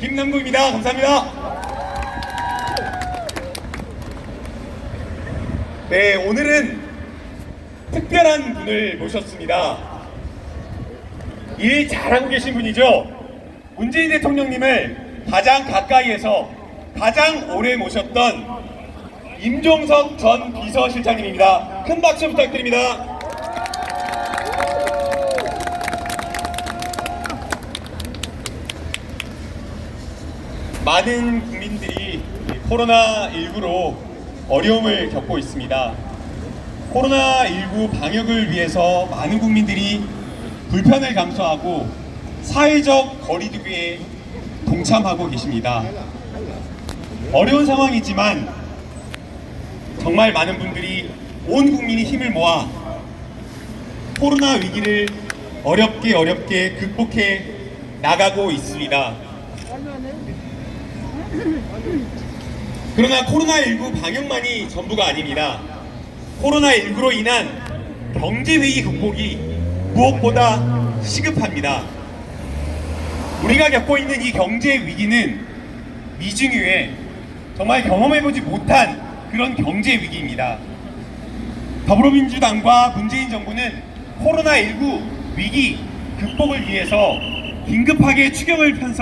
김남국입니다. 감사합니다. 네, 오늘은 특별한 분을 모셨습니다. 일 잘하고 계신 분이죠. 문재인 대통령님을 가장 가까이에서 가장 오래 모셨던 임종석 전 비서실장님입니다. 큰 박수 부탁드립니다. 많은 국민들이 코로나19로 어려움을 겪고 있습니다. 코로나19 방역을 위해서 많은 국민들이 불편을 감수하고 사회적 거리두기에 동참하고 계십니다. 어려운 상황이지만 정말 많은 분들이 온 국민이 힘을 모아 코로나 위기를 어렵게 어렵게 극복해 나가고 있습니다. 그러나 코로나19 방역만이 전부가 아닙니다. 코로나19로 인한 경제 위기 극복이 무엇보다 시급합니다. 우리가 겪고 있는 이 경제 위기는 미중 이후에 정말 경험해보지 못한 그런 경제 위기입니다. 더불어민주당과 문재인 정부는 코로나19 위기 극복을 위해서 긴급하게 추경을 편성